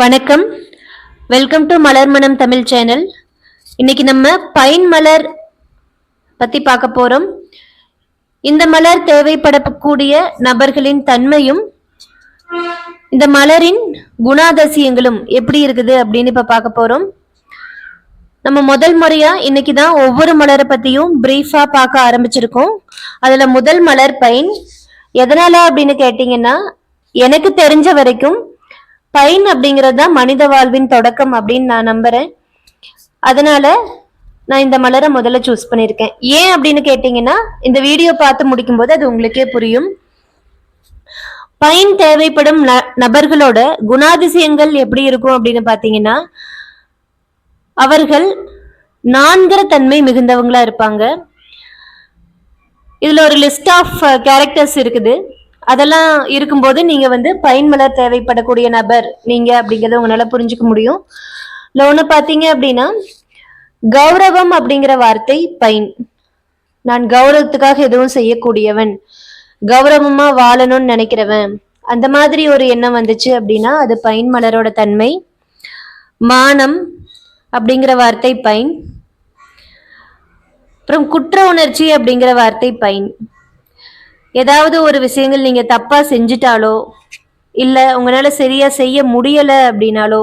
வணக்கம். Welcome to மலர் மனம் Tamil channel இன்னைக்கு நம்ம பைன் மலர் பத்தி பார்க்க போறோம். இந்த மலர் தேவைப்படக்கூடிய நபர்களின் தன்மையும் இந்த மலரின் குணாதசியங்களும் எப்படி இருக்குது அப்படின்னு இப்ப பார்க்க போறோம். நம்ம முதல் முறையா இன்னைக்கு தான் ஒவ்வொரு மலரை பத்தியும் பிரீஃபா பார்க்க ஆரம்பிச்சிருக்கோம். அதுல முதல் மலர் பைன். எதனால அப்படின்னு கேட்டீங்கன்னா எனக்கு தெரிஞ்ச வரைக்கும் பைன் அப்படிங்கிறது தான் மனித வாழ்வின் தொடக்கம் அப்படின்னு நான் நம்புறேன். அதனால நான் இந்த மலரை முதல்ல சூஸ் பண்ணியிருக்கேன். ஏன் அப்படின்னு கேட்டீங்கன்னா இந்த வீடியோ பார்த்து முடிக்கும் போது அது உங்களுக்கே புரியும். பைன் தேவைப்படும் ந- நபர்களோட குணாதிசயங்கள் எப்படி இருக்கும் அப்படின்னு பாத்தீங்கன்னா அவர்கள் நான்கிற தன்மை மிகுந்தவங்களா இருப்பாங்க. இதுல ஒரு லிஸ்ட் ஆஃப் கேரக்டர்ஸ் இருக்குது. அதெல்லாம் இருக்கும்போது நீங்க வந்து பைன் மலர் தேவைப்படக்கூடிய நபர் நீங்க அப்படிங்கறத உங்களால புரிஞ்சுக்க முடியும். இதுல ஒண்ணு பாத்தீங்க அப்படின்னா கௌரவம் அப்படிங்கிற வார்த்தை பைன். நான் கௌரவத்துக்காக எதுவும் செய்யக்கூடியவன். கௌரவமா வாழணும்னு நினைக்கிறவன். அந்த மாதிரி ஒரு எண்ணம் வந்துச்சு அப்படின்னா அது பைன் மலரோட தன்மை. மானம் அப்படிங்கிற வார்த்தை பைன். அப்புறம் குற்ற உணர்ச்சி அப்படிங்கிற வார்த்தை பைன். ஏதாவது ஒரு விஷயங்கள் நீங்க தப்பா செஞ்சிட்டாலோ இல்ல உங்களால சரியா செய்ய முடியல அப்படின்னாலோ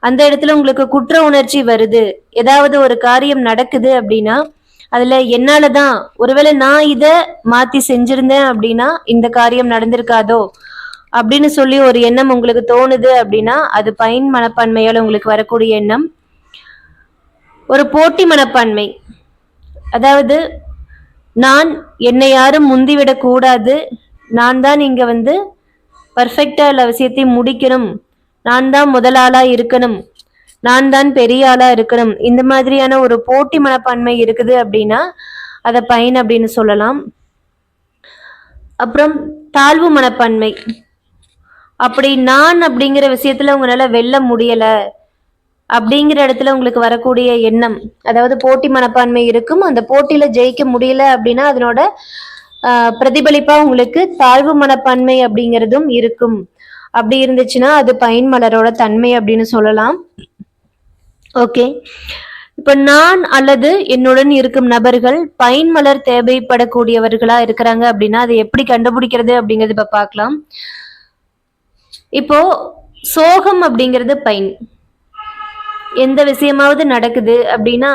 அந்த இடத்துல உங்களுக்கு குற்ற உணர்ச்சி வருது. ஏதாவது ஒரு காரியம் நடக்குது அப்படின்னா அதுல என்னாலதான் ஒருவேளை நான் இத மாத்தி செஞ்சிருந்தேன் அப்படின்னா இந்த காரியம் நடந்திருக்காதோ அப்படின்னு சொல்லி ஒரு எண்ணம் உங்களுக்கு தோணுது அப்படின்னா அது பயன் மனப்பான்மையால உங்களுக்கு வரக்கூடிய எண்ணம். ஒரு போட்டி மனப்பான்மை. அதாவது நான் என்னை யாரும் முந்திவிடக் கூடாது. நான் தான் இங்க வந்து பர்ஃபெக்டா எல்லா விஷயத்தையும் முடிக்கணும். நான் தான் முதலாளா இருக்கணும். நான் தான் பெரிய ஆளா இருக்கணும். இந்த மாதிரியான ஒரு போட்டி மனப்பான்மை இருக்குது அப்படின்னா அதை பயன் அப்படின்னு சொல்லலாம். அப்புறம் தாழ்வு மனப்பான்மை. அப்படி நான் அப்படிங்கிற விஷயத்துல உங்களால வெல்ல முடியலை. அப்படிங்கிற இடத்துல உங்களுக்கு வரக்கூடிய எண்ணம் அதாவது போட்டி மனப்பான்மை இருக்கும். அந்த போட்டியில ஜெயிக்க முடியல அப்படின்னா அதனோட பிரதிபலிப்பா உங்களுக்கு தாழ்வு மனப்பான்மை அப்படிங்கிறதும் இருக்கும். அப்படி இருந்துச்சுன்னா அது பயன் மலரோட தன்மை அப்படின்னு சொல்லலாம். ஓகே. இப்ப நான் அல்லது என்னுடன் இருக்கும் நபர்கள் பைன் மலர் தேவைப்படக்கூடியவர்களா இருக்கிறாங்க அப்படின்னா அதை எப்படி கண்டுபிடிக்கிறது அப்படிங்கறது இப்ப பார்க்கலாம். இப்போ சோகம் அப்படிங்கிறது பைன். எந்த விஷயமாவது நடக்குது அப்படின்னா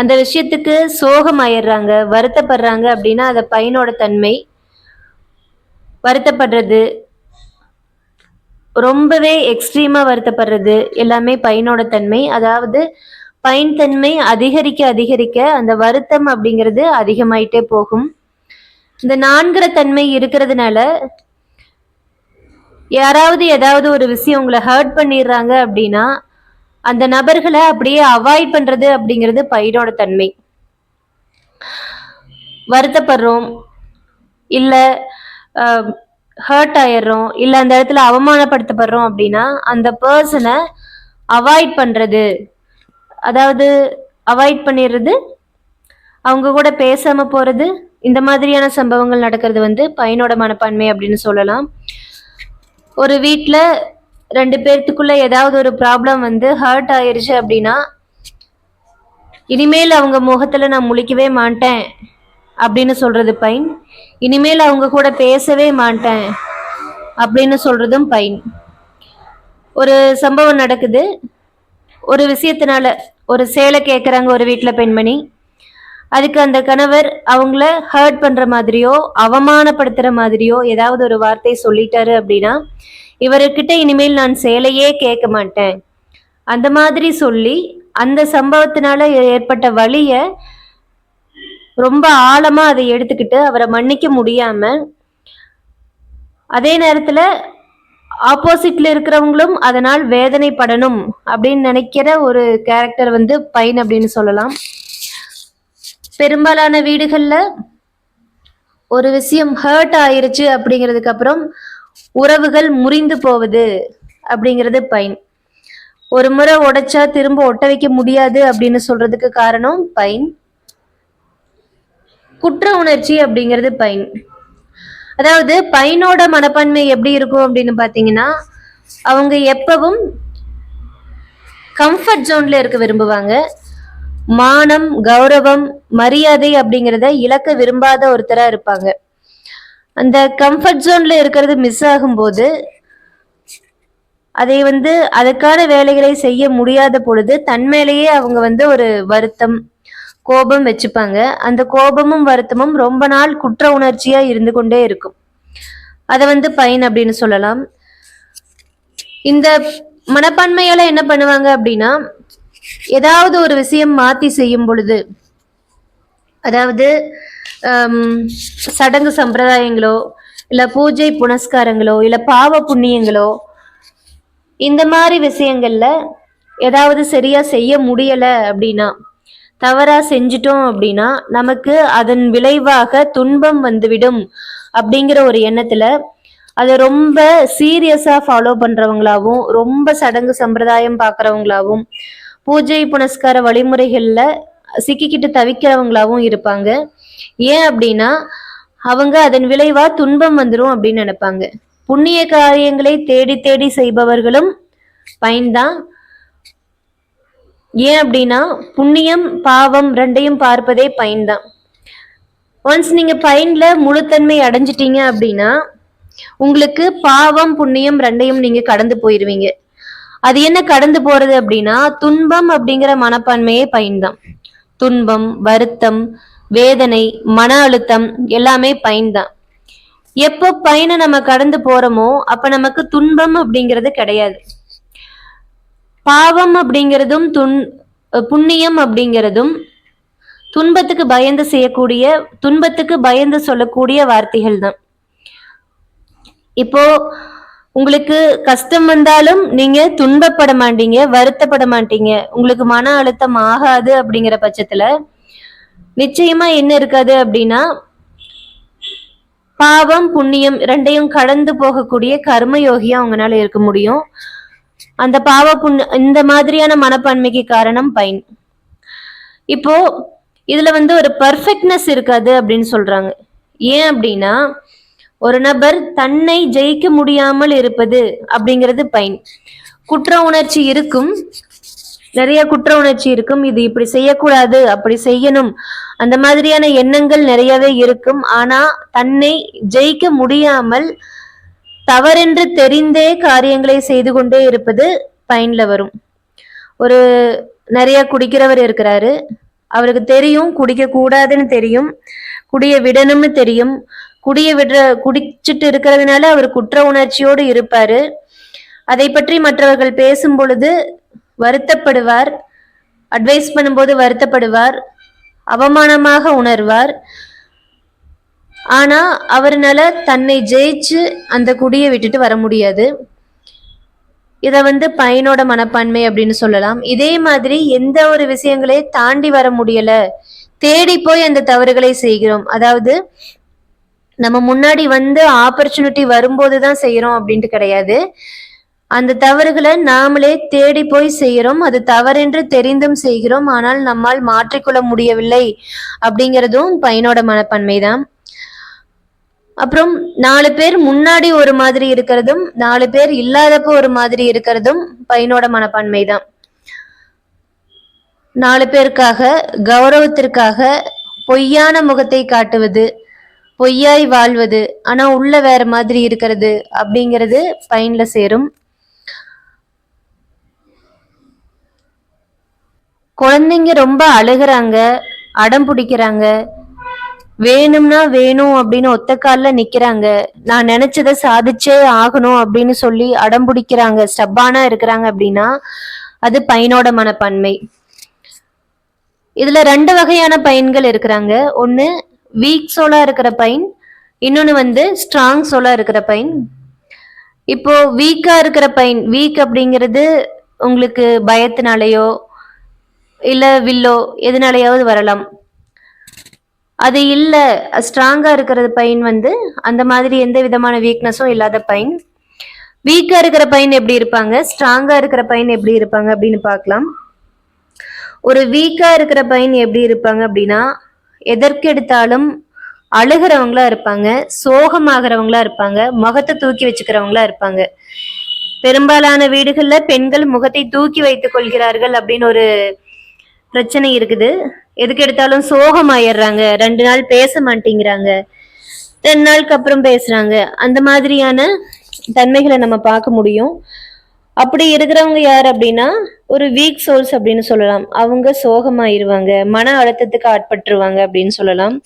அந்த விஷயத்துக்கு சோகம் ஆயிடுறாங்க வருத்தப்படுறாங்க அப்படின்னா அதை பையனோட தன்மை. வருத்தப்படுறது ரொம்பவே எக்ஸ்ட்ரீமா வருத்தப்படுறது எல்லாமே பையனோட தன்மை. அதாவது பைன் தன்மை அதிகரிக்க அதிகரிக்க அந்த வருத்தம் அப்படிங்கிறது அதிகமாயிட்டே போகும். இந்த நான்கிற தன்மை இருக்கிறதுனால யாராவது ஏதாவது ஒரு விஷயம் உங்களை ஹர்ட் பண்ணிடுறாங்க அப்படின்னா அந்த நபர்களை அப்படியே அவாய்ட் பண்றது அப்படிங்கிறது பயிரோட தன்மை. வருத்தப்படுறோம். இல்ல ஹர்ட் ஆயிடுறோம். இல்ல அந்த இடத்துல அவமானப்படுத்தப்படுறோம் அப்படின்னா அந்த பர்சனை அவாய்ட் பண்றது. அதாவது அவாய்ட் பண்ணிடுறது அவங்க கூட பேசாம போறது இந்த மாதிரியான சம்பவங்கள் நடக்கிறது வந்து பையனோட மனப்பான்மை அப்படின்னு சொல்லலாம். ஒரு வீட்டில் ரெண்டு பேர்த்துக்குள்ள ஏதாவது ஒரு ப்ராப்ளம் வந்து ஹர்ட் ஆயிருச்சு அப்படின்னா இனிமேல் அவங்க முகத்துல நான் முழிக்கவே மாட்டேன் அப்படின்னு சொல்றது பைன் இனிமேல் அவங்க கூட பேசவே மாட்டேன் அப்படின்னு சொல்றதும் பைன் ஒரு சம்பவம் நடக்குது. ஒரு விஷயத்தினால ஒரு சேலை கேட்குறாங்க ஒரு வீட்டில் பெண்மணி. அதுக்கு அந்த கணவர் அவங்கள ஹர்ட் பண்ற மாதிரியோ அவமானப்படுத்துற மாதிரியோ ஏதாவது ஒரு வார்த்தை சொல்லிட்டாரு அப்படின்னா இவர்கிட்ட இனிமேல் நான் சேலையே கேட்க மாட்டேன். அந்த மாதிரி சொல்லி அந்த சம்பவத்தினால ஏற்பட்ட வழிய ரொம்ப ஆழமா அதை எடுத்துக்கிட்டு அவரை மன்னிக்க முடியாம அதே நேரத்துல ஆப்போசிட்ல இருக்கிறவங்களும் அதனால் வேதனைப்படணும் அப்படின்னு நினைக்கிற ஒரு கேரக்டர் வந்து பைன் அப்படின்னு சொல்லலாம். பெரும்பாலான வீடுகள்ல ஒரு விஷயம் ஹர்ட் ஆயிருச்சு அப்படிங்கிறதுக்கு அப்புறம் உறவுகள் முறிந்து போவது அப்படிங்கிறது பைன். ஒரு முறை உடைச்சா திரும்ப ஒட்ட வைக்க முடியாது அப்படின்னு சொல்றதுக்கு காரணம் பைன். குற்ற உணர்ச்சி அப்படிங்கிறது பைன். அதாவது பையனோட மனப்பான்மை எப்படி இருக்கும் அப்படின்னு பாத்தீங்கன்னா அவங்க எப்பவும் கம்ஃபர்ட் ஜோன்ல இருக்க விரும்புவாங்க. மானம் கௌரவம் மரியாதை அப்படிங்கிறத இழக்க விரும்பாத ஒருத்தரா இருப்பாங்க. அந்த கம்ஃபர்ட் ஜோன்ல இருக்கிறது மிஸ் ஆகும்போது அதை வந்து அதுக்கான வேலைகளை செய்ய முடியாத பொழுது தன்மேலேயே அவங்க வந்து ஒரு வருத்தம் கோபம் வச்சுப்பாங்க. அந்த கோபமும் வருத்தமும் ரொம்ப நாள் குற்ற உணர்ச்சியா இருந்து கொண்டே இருக்கும். அதை வந்து பயன் அப்படின்னு சொல்லலாம். இந்த மனப்பான்மையால என்ன பண்ணுவாங்க அப்படின்னா ஏதாவது ஒரு விஷயம் மாத்தி செய்யும் பொழுது அதாவது ஹம், சடங்கு சம்பிரதாயங்களோ இல்ல பூஜை புனஸ்காரங்களோ இல்ல பாவ புண்ணியங்களோ இந்த மாதிரி விஷயங்கள்ல ஏதாவது சரியா செய்ய முடியல அப்படின்னா தவறா செஞ்சிட்டோம் அப்படின்னா நமக்கு அதன் விளைவாக துன்பம் வந்துவிடும் அப்படிங்கிற ஒரு எண்ணத்துல அதை ரொம்ப சீரியஸா ஃபாலோ பண்றவங்களாவும் ரொம்ப சடங்கு சம்பிரதாயம் பாக்குறவங்களாவும் பூஜை புனஸ்கார வழிமுறைகள்ல சிக்கிக்கிட்டு தவிக்கிறவங்களாவும் இருப்பாங்க. ஏன் அப்படின்னா அவங்க அதன் விளைவா துன்பம் வந்துடும் அப்படின்னு நினைப்பாங்க. புண்ணிய காரியங்களை தேடி தேடி செய்பவர்களும் பயன்தான். ஏன் அப்படின்னா புண்ணியம் பாவம் ரெண்டையும் பார்ப்பதே பயன்தான். ஒன்ஸ் நீங்க பயன்ல முழுத்தன்மை அடைஞ்சிட்டீங்க அப்படின்னா உங்களுக்கு பாவம் புண்ணியம் ரெண்டையும் நீங்க கடந்து போயிருவீங்க. அது என்ன கடந்து போறது அப்படின்னா துன்பம் அப்படிங்கிற மனப்பான்மையே பயன்தான் துன்பம் வருத்தம் வேதனை மன அழுத்தம் எல்லாமே பயன்தான் எப்போ பயனை நம்ம கடந்து போறோமோ அப்ப நமக்கு துன்பம் அப்படிங்கிறது கிடையாது. பாவம் அப்படிங்கிறதும் துன் புண்ணியம் அப்படிங்கிறதும் துன்பத்துக்கு பயந்து செய்யக்கூடிய துன்பத்துக்கு பயந்து சொல்லக்கூடிய வார்த்தைகள் தான் இப்போ உங்களுக்கு கஷ்டம் வந்தாலும் நீங்க துன்பப்பட மாட்டீங்க வருத்தப்பட மாட்டீங்க. உங்களுக்கு மன அழுத்தம் ஆகாது அப்படிங்கிற பட்சத்துல நிச்சயமா என்ன இருக்காது அப்படின்னா பாவம் புண்ணியம் ரெண்டையும் கடந்து போகக்கூடிய கர்மயோகியா அவங்கனால இருக்க முடியும். அந்த பாவ புண் இந்த மாதிரியான மனப்பான்மைக்கு காரணம் பைன். இப்போ இதுல வந்து ஒரு பர்ஃபெக்ட்னஸ் இருக்காது அப்படின்னு சொல்றாங்க. ஏன் அப்படின்னா ஒரு நபர் தன்னை ஜெயிக்க முடியாமல் இருப்பது அப்படிங்கிறது பயன் குற்ற உணர்ச்சி இருக்கும். நிறைய குற்ற உணர்ச்சி இருக்கும். இது இப்படி செய்யக்கூடாது அப்படி செய்யணும். அந்த மாதிரியான எண்ணங்கள் நிறையவே இருக்கும். ஆனா தன்னை ஜெயிக்க முடியாமல் தவறென்று தெரிந்தே காரியங்களை செய்து கொண்டே இருப்பது பயன்ல வரும். ஒரு நிறைய குடிக்கிறவர் இருக்கிறாரு. அவருக்கு தெரியும் குடிக்க கூடாதுன்னு தெரியும். குடிய விடணும்னு தெரியும். குடிய விடுற குடிச்சிட்டு இருக்கிறதுனால அவர் குற்ற உணர்ச்சியோடு இருப்பாரு. அதை பற்றி மற்றவர்கள் பேசும் பொழுது வருத்தப்படுவார். அட்வைஸ் பண்ணும்போது வருத்தப்படுவார். அவமானமாக உணர்வார். ஆனா அவர்னால தன்னை ஜெயிச்சு அந்த குடியை விட்டுட்டு வர முடியாது. இத வந்து பையனோட மனப்பான்மை அப்படின்னு சொல்லலாம். இதே மாதிரி எந்த ஒரு விஷயங்களையும் தாண்டி வர முடியல. தேடி போய் அந்த தவறுகளை செய்கிறோம். அதாவது நம்ம முன்னாடி வந்து ஆப்பர்ச்சுனிட்டி வரும்போது தான் செய்யறோம் அப்படின்ட்டு கிடையாது. அந்த தவறுகளை நாமளே தேடி போய் செய்கிறோம் அது தவறென்று தெரிந்தும் செய்கிறோம். ஆனால் நம்மால் மாற்றிக்கொள்ள முடியவில்லை அப்படிங்கிறதும் பையனோட மனப்பான்மை தான் அப்புறம் நாலு பேர் முன்னாடி ஒரு மாதிரி இருக்கிறதும் நாலு பேர் இல்லாதப்போ ஒரு மாதிரி இருக்கிறதும் பையனோட மனப்பான்மை தான் நாலு பேருக்காக கௌரவத்திற்காக பொய்யான முகத்தை காட்டுவது பொய்யாய் வாழ்வது ஆனா உள்ள வேற மாதிரி இருக்கிறது அப்படிங்கிறது பையன்ல சேரும். குழந்தைங்க ரொம்ப அழுகிறாங்க அடம் பிடிக்கிறாங்க. வேணும்னா வேணும் அப்படின்னு ஒத்த காலில் நிக்கிறாங்க. நான் நினைச்சதை சாதிச்சே ஆகணும் அப்படின்னு சொல்லி அடம் பிடிக்கிறாங்க ஸ்டப்பானா இருக்கிறாங்க அப்படின்னா அது பையனோட மனப்பான்மை. இதுல ரெண்டு வகையான பையன்கள் இருக்கிறாங்க. ஒன்னு வீக் சோலா இருக்கிற பைன் இன்னொன்னு வந்து ஸ்ட்ராங் சோலா இருக்கிற பைன். இப்போ வீக்கா இருக்கிற பைன் வீக் அப்படிங்கிறது உங்களுக்கு பயத்தினாலேயோ இல்ல வில்லோ எதனாலையாவது வரலாம். அது இல்ல ஸ்ட்ராங்கா இருக்கிறது பையன் வந்து அந்த மாதிரி எந்த விதமான வீக்னஸும் இல்லாத பைன். வீக்கா இருக்கிற பையன் எப்படி இருப்பாங்க? ஸ்ட்ராங்கா இருக்கிற பையன் எப்படி இருப்பாங்க அப்படின்னு பார்க்கலாம். ஒரு வீக்கா இருக்கிற பையன் எப்படி இருப்பாங்க அப்படின்னா எதற்கெடுத்தாலும் அழுகிறவங்களா இருப்பாங்க சோகமாகிறவங்களா இருப்பாங்க முகத்தை தூக்கி வச்சுக்கிறவங்களா இருப்பாங்க. பெரும்பாலான வீடுகள்ல பெண்கள் முகத்தை தூக்கி வைத்துக் கொள்கிறார்கள் அப்படின்னு ஒரு பிரச்சனை இருக்குது. எதுக்கு எடுத்தாலும் சோகமாயிடுறாங்க ரெண்டு நாள் பேச மாட்டேங்கிறாங்க ரெண்டு நாளுக்கு அப்புறம் பேசுறாங்க. அந்த மாதிரியான தன்மைகளை நம்ம பார்க்க முடியும். அப்படி இருக்கிறவங்க யார் அப்படின்னா ஒரு வீக் சோல்ஸ் அப்படின்னு சொல்லலாம். அவங்க சோகமாயிருவாங்க மன அழுத்தத்துக்கு ஆட்பட்டுருவாங்க அப்படின்னு சொல்லலாம்.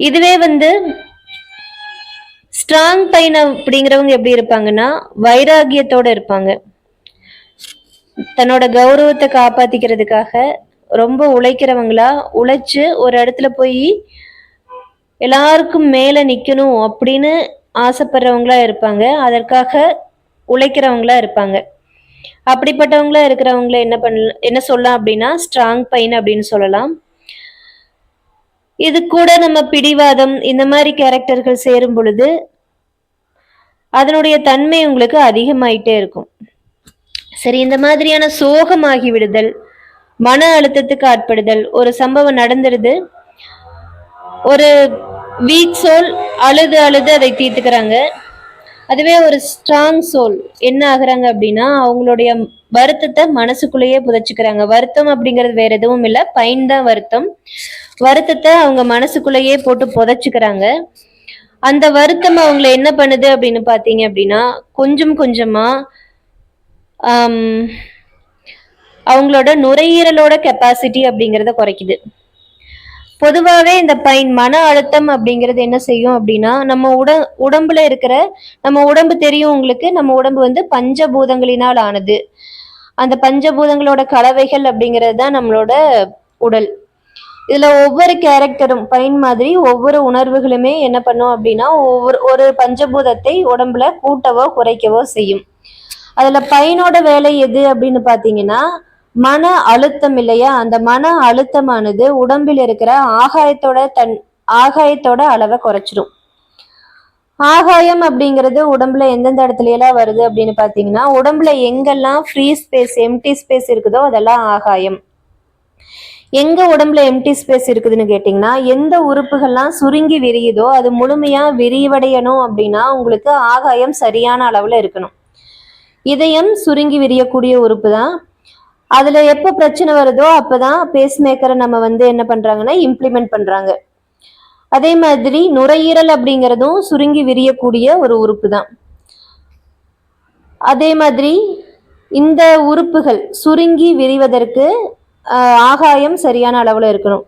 இதுவே வந்து ஸ்ட்ராங் பைன் அப்படிங்கிறவங்க எப்படி இருப்பாங்கன்னா வைராகியத்தோட இருப்பாங்க. தன்னோட கௌரவத்தை காப்பாத்திக்கிறதுக்காக ரொம்ப உழைக்கிறவங்களா உழைச்சு ஒரு இடத்துல போய் எல்லாருக்கும் மேல நிக்கணும் அப்படின்னு ஆசைப்படுறவங்களா இருப்பாங்க. அதற்காக உழைக்கிறவங்களா இருப்பாங்க. அப்படிப்பட்டவங்களா இருக்கிறவங்கள என்ன பண்ண என்ன சொல்லலாம் அப்படின்னா ஸ்ட்ராங் பைன் அப்படின்னு சொல்லலாம். இது கூட நம்ம பிடிவாதம் இந்த மாதிரி கேரக்டர்கள் சேரும் பொழுது அதனுடைய தன்மை உங்களுக்கு அதிகமாயிட்டே இருக்கும். சரி இந்த மாதிரியான சோகமாகி விடுதல் மன அழுத்தத்துக்கு ஆட்படுதல் ஒரு சம்பவம் நடந்துருது. ஒரு வீக் சோல் அழுது அழுது அதை தீர்த்துக்கிறாங்க. அதுவே ஒரு ஸ்ட்ராங் சோல் என்ன ஆகுறாங்க அப்படின்னா அவங்களுடைய வருத்தத்தை மனசுக்குள்ளேயே புதைச்சுக்கிறாங்க. வருத்தம் அப்படிங்கிறது வேற எதுவும் இல்லை. பைன் தான் வருத்தம். வருத்தத்தை அவங்க மனசுக்குள்ளேயே போட்டு புதைச்சுக்கிறாங்க. அந்த வருத்தம் அவங்கள என்ன பண்ணுது அப்படின்னு பார்த்தீங்க அப்படின்னா கொஞ்சம் கொஞ்சமா அவங்களோட நுரையீரலோட கெப்பாசிட்டி அப்படிங்கிறத குறைக்குது. பொதுவாகவே இந்த பைன் மன அழுத்தம் அப்படிங்கிறது என்ன செய்யும் அப்படின்னா நம்ம உட உடம்புல இருக்கிற நம்ம உடம்பு தெரியும் உங்களுக்கு நம்ம உடம்பு வந்து பஞ்சபூதங்களினால் ஆனது. அந்த பஞ்சபூதங்களோட கலவைகள் அப்படிங்கிறது தான் நம்மளோட உடல். இதுல ஒவ்வொரு கேரக்டரும் பைன் மாதிரி ஒவ்வொரு உணர்வுகளுமே என்ன பண்ணும் அப்படின்னா ஒவ்வொரு ஒரு பஞ்சபூதத்தை உடம்புல கூட்டவோ குறைக்கவோ செய்யும். அதுல பையனோட வேலை எது அப்படின்னு பாத்தீங்கன்னா மன அழுத்தம் இல்லையா? அந்த மன அழுத்தமானது உடம்பில் இருக்கிற ஆகாயத்தோட தன் ஆகாயத்தோட அளவை குறைச்சிடும் ஆகாயம் அப்படிங்கிறது உடம்புல எந்தெந்த இடத்துல எல்லாம் வருது அப்படின்னு பாத்தீங்கன்னா உடம்புல எங்கெல்லாம் ஃப்ரீ ஸ்பேஸ் எம்டி ஸ்பேஸ் இருக்குதோ அதெல்லாம் ஆகாயம். எங்க உடம்புல எம்டி ஸ்பேஸ் இருக்குதுன்னு கேட்டிங்கன்னா எந்த உறுப்புகள்லாம் சுருங்கி விரியுதோ அது முழுமையா விரிவடையணும் அப்படின்னா உங்களுக்கு ஆகாயம் சரியான அளவுல இருக்கணும். இதயம் சுருங்கி விரியக்கூடிய உறுப்பு தான் அதுல எப்போ பிரச்சனை வருதோ அப்பதான் பேஸ் மேக்கரை நம்ம வந்து என்ன பண்றாங்கன்னா இம்ப்ளிமெண்ட் பண்றாங்க. அதே மாதிரி நுரையீரல் அப்படிங்கிறதும் சுருங்கி விரியக்கூடிய ஒரு உறுப்பு தான் அதே மாதிரி இந்த உறுப்புகள் சுருங்கி விரிவதற்கு ஆகாயம் சரியான அளவில் இருக்கணும்.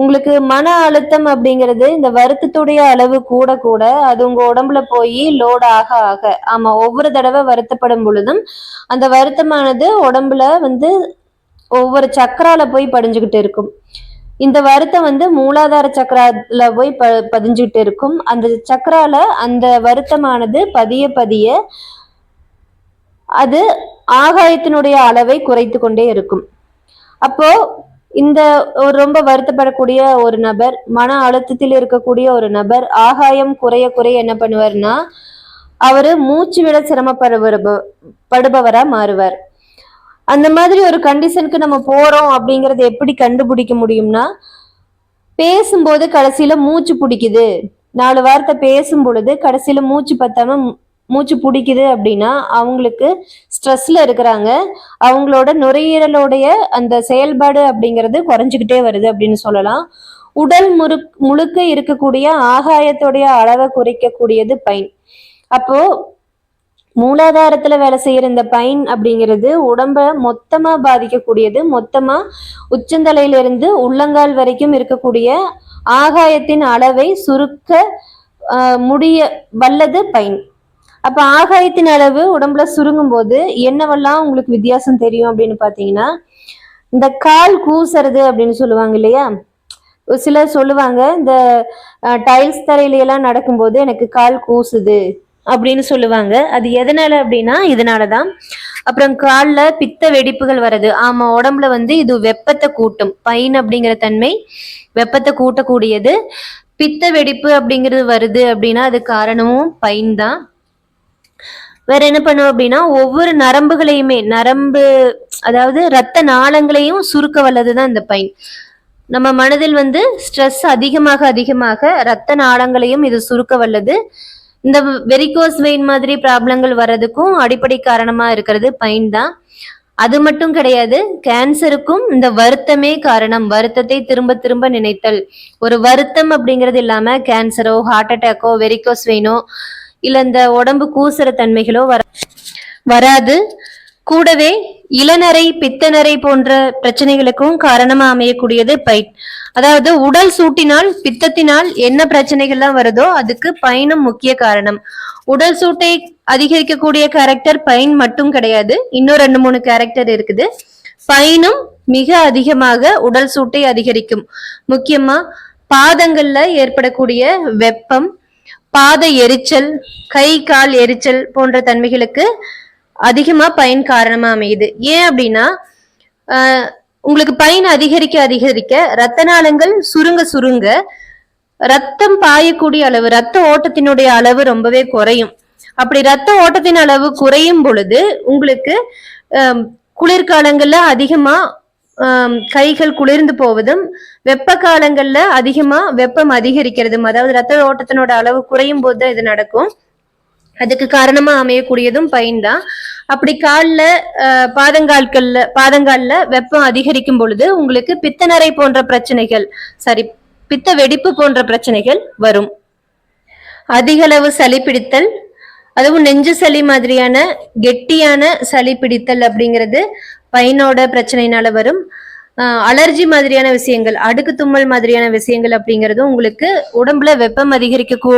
உங்களுக்கு மன அழுத்தம் அப்படிங்கிறது இந்த வருத்தத்துடைய அளவு கூட கூட அது உங்க உடம்புல போய் லோட் ஆக ஆக. ஆமா ஒவ்வொரு தடவை வருத்தப்படும் பொழுதும் அந்த வருத்தமானது உடம்புல வந்து ஒவ்வொரு சக்கரால போய் படிஞ்சுக்கிட்டு இருக்கும். இந்த வருத்தம் வந்து மூலாதார சக்கரால போய் ப பதிஞ்சுக்கிட்டு இருக்கும். அந்த சக்கரால அந்த வருத்தமானது பதிய பதிய அது ஆகாயத்தினுடைய அளவை குறைத்து கொண்டே இருக்கும். அப்போ இந்த ஒரு ரொம்ப வருத்தப்படக்கூடிய ஒரு நபர் மன அழுத்தத்தில் இருக்கக்கூடிய ஒரு நபர் ஆகாயம் குறைய குறைய என்ன பண்ணுவார்னா அவரு மூச்சு விட சிரமப்படுவர் படுபவரா மாறுவார். அந்த மாதிரி ஒரு கண்டிஷனுக்கு நம்ம போறோம் அப்படிங்கறத எப்படி கண்டுபிடிக்க முடியும்னா பேசும்போது கடைசியில மூச்சு பிடிக்குது. நாலு வார்த்தை பேசும் பொழுது கடைசியில மூச்சு பத்தாம மூச்சு பிடிக்குது அப்படின்னா அவங்களுக்கு ஸ்ட்ரெஸ்ல இருக்கிறாங்க. அவங்களோட நுரையீரலோடைய அந்த செயல்பாடு அப்படிங்கிறது குறைஞ்சிக்கிட்டே வருது அப்படின்னு சொல்லலாம். உடல் முறு முழுக்க இருக்கக்கூடிய ஆகாயத்தோடைய அளவை குறைக்கக்கூடியது பைன். அப்போ மூலாதாரத்துல வேலை செய்யற இந்த பைன் அப்படிங்கிறது உடம்ப மொத்தமா பாதிக்கக்கூடியது. மொத்தமா உச்சந்தலையிலிருந்து உள்ளங்கால் வரைக்கும் இருக்கக்கூடிய ஆகாயத்தின் அளவை சுருக்க முடிய வல்லது பைன். அப்ப ஆகாயத்தின் அளவு உடம்புல சுருங்கும் போது என்னவெல்லாம் உங்களுக்கு வித்தியாசம் தெரியும் அப்படின்னு பாத்தீங்கன்னா இந்த கால் கூசுறது அப்படின்னு சொல்லுவாங்க இல்லையா? சிலர் சொல்லுவாங்க இந்த டைல்ஸ் தரையில எல்லாம் நடக்கும்போது எனக்கு கால் கூசுது அப்படின்னு சொல்லுவாங்க. அது எதனால அப்படின்னா இதனாலதான். அப்புறம் கால்ல பித்த வெடிப்புகள் வருது ஆமா உடம்புல வந்து இது வெப்பத்தை கூட்டும். பைன் அப்படிங்கிற தன்மை வெப்பத்தை கூட்டக்கூடியது. பித்த வெடிப்பு அப்படிங்கிறது வருது அப்படின்னா அது காரணமும் பைன் தான். வேற என்ன பண்ணும் அப்படின்னா ஒவ்வொரு நரம்புகளையுமே நரம்பு அதாவது ரத்த நாளங்களையும் சுருக்க வல்லதுதான் இந்த பைன் நம்ம மனதில் வந்து ஸ்ட்ரெஸ் அதிகமாக அதிகமாக ரத்த நாளங்களையும் இது சுருக்க வல்லது. இந்த வெரிகோஸ் வெயின் மாதிரி ப்ராப்ளங்கள் வர்றதுக்கும் அடிப்படை காரணமா இருக்கிறது பைன் தான். அது மட்டும் கிடையாது கேன்சருக்கும் இந்த வருத்தமே காரணம். வருத்தத்தை திரும்ப திரும்ப நினைத்தல். ஒரு வருத்தம் அப்படிங்கிறது இல்லாம கேன்சரோ ஹார்ட் அட்டாக்கோ வெரிகோஸ் வெயினோ இல்ல இந்த உடம்பு கூசுற தன்மைகளோ வர வராது. கூடவே இளநரை பித்தநரை போன்ற பிரச்சனைகளுக்கும் காரணமா அமையக்கூடியது பைன் அதாவது உடல் சூட்டினால் பித்தத்தினால் என்ன பிரச்சனைகள்லாம் வருதோ அதுக்கு பைனும் முக்கிய காரணம். உடல் சூட்டை அதிகரிக்கக்கூடிய கேரக்டர் பைன் மட்டும் கிடையாது. இன்னும் ரெண்டு மூணு கேரக்டர் இருக்குது. பைனும் மிக அதிகமாக உடல் சூட்டை அதிகரிக்கும். முக்கியமா பாதங்கள்ல ஏற்படக்கூடிய வெப்பம் பாத எரிச்சல் கை கால் எரிச்சல் போன்ற தன்மைகளுக்கு அதிகமா பயன் காரணமா அமையுது. ஏன் அப்படின்னா உங்களுக்கு பயன் அதிகரிக்க அதிகரிக்க ரத்த நாளங்கள் சுருங்க சுருங்க ரத்தம் பாயக்கூடிய அளவு ரத்த ஓட்டத்தினுடைய அளவு ரொம்பவே குறையும். அப்படி ரத்த ஓட்டத்தின் அளவு குறையும் பொழுது உங்களுக்கு குளிர்காலங்கள்ல அதிகமா கைகள் குளிர்ந்து போவதும் வெப்ப காலங்கள்ல அதிகமா வெப்பம் அதிகரிக்கிறதும் அதாவது ரத்த ஓட்டத்தினோட அளவு குறையும் போது தான் இது நடக்கும். அதுக்கு காரணமா அமையக்கூடியதும் பைன் தான். அப்படி காலில் பாதங்கால்கள்ல பாதங்கால்ல வெப்பம் அதிகரிக்கும் பொழுது உங்களுக்கு பித்தநரை போன்ற பிரச்சனைகள் சாரி பித்த வெடிப்பு போன்ற பிரச்சனைகள் வரும். அதிகளவு சளி பிடித்தல் அதுவும் நெஞ்சு சளி மாதிரியான கெட்டியான சளி பிடித்தல் அப்படிங்கிறது பையனோட பிரச்சனையினால வரும். அலர்ஜி மாதிரியான விஷயங்கள் அடுக்கு தும்மல் மாதிரியான விஷயங்கள் அப்படிங்கிறதும் உங்களுக்கு உடம்புல வெப்பம் அதிகரிக்க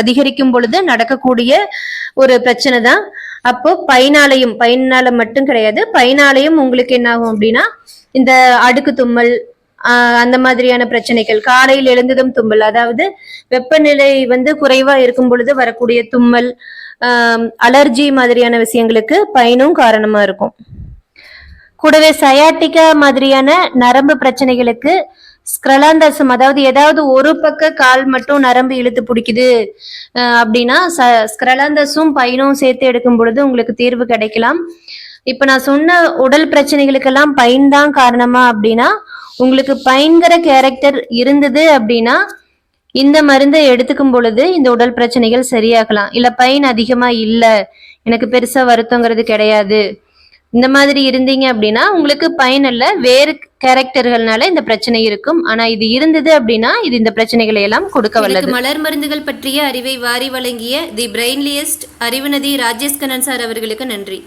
அதிகரிக்கும் பொழுது நடக்கக்கூடிய ஒரு பிரச்சனை தான். அப்போ பைனாலையும் பைனால மட்டும் கிடையாது பைனாலையும் உங்களுக்கு என்ன ஆகும் அப்படின்னா இந்த அடுக்கு தும்மல் அந்த மாதிரியான பிரச்சனைகள் காலையில் எழுந்ததும் தும்மல் அதாவது வெப்பநிலை வந்து குறைவா இருக்கும் பொழுது வரக்கூடிய தும்மல் அலர்ஜி மாதிரியான விஷயங்களுக்கு பயனும் காரணமா இருக்கும். கூடவே சயாட்டிக்கா மாதிரியான நரம்பு பிரச்சனைகளுக்கு ஸ்க்ரலாந்தசம் அதாவது ஏதாவது ஒரு பக்க கால் மட்டும் நரம்பு இழுத்து பிடிக்குது அப்படின்னா ச ஸ்க்ரலாந்தஸும் பைனும் சேர்த்து எடுக்கும் பொழுது உங்களுக்கு தீர்வு கிடைக்கலாம். இப்ப நான் சொன்ன உடல் பிரச்சனைகளுக்கெல்லாம் பைன் தான் காரணமா அப்படின்னா உங்களுக்கு பைன்கிற கேரக்டர் இருந்தது அப்படின்னா இந்த மருந்தை எடுத்துக்கும் பொழுது இந்த உடல் பிரச்சனைகள் சரியாகலாம். இல்ல பயன் அதிகமா இல்ல. எனக்கு பெருசா வருத்தங்கிறது கிடையாது. இந்த மாதிரி இருந்தீங்க அப்படின்னா உங்களுக்கு பயன் அல்ல வேறு கேரக்டர்கள்னால இந்த பிரச்சனை இருக்கும். ஆனா இது இருந்தது அப்படின்னா இது இந்த பிரச்சனைகளை எல்லாம் கொடுக்க வல்லது மலர் மருந்துகள் பற்றிய அறிவை வாரி வழங்கிய தி பிரெயின்லியஸ்ட் அறிவுநதி ராஜேஷ் கண்ணன் சார் அவர்களுக்கு நன்றி.